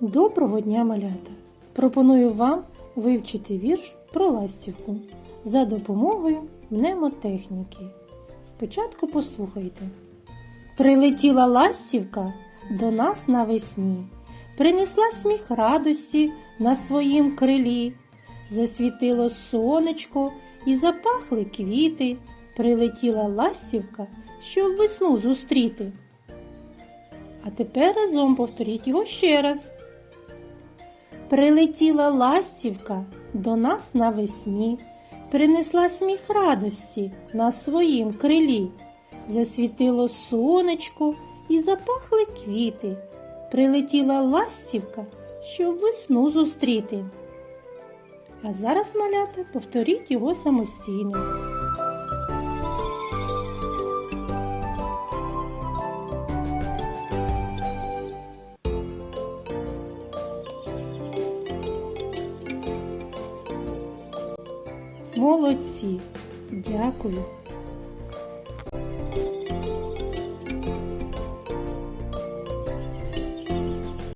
Доброго дня, малята! Пропоную вам вивчити вірш про ластівку за допомогою мнемотехніки. Спочатку послухайте. Прилетіла ластівка до нас навесні, принесла сміх радості на своїм крилі, засвітило сонечко і запахли квіти. Прилетіла ластівка, щоб весну зустріти. А тепер разом повторіть його ще раз. Прилетіла ластівка до нас навесні, принесла сміх радості на своїм крилі, засвітило сонечко і запахли квіти. Прилетіла ластівка, щоб весну зустріти. А зараз, малята, повторіть його самостійно. Молодці! Дякую!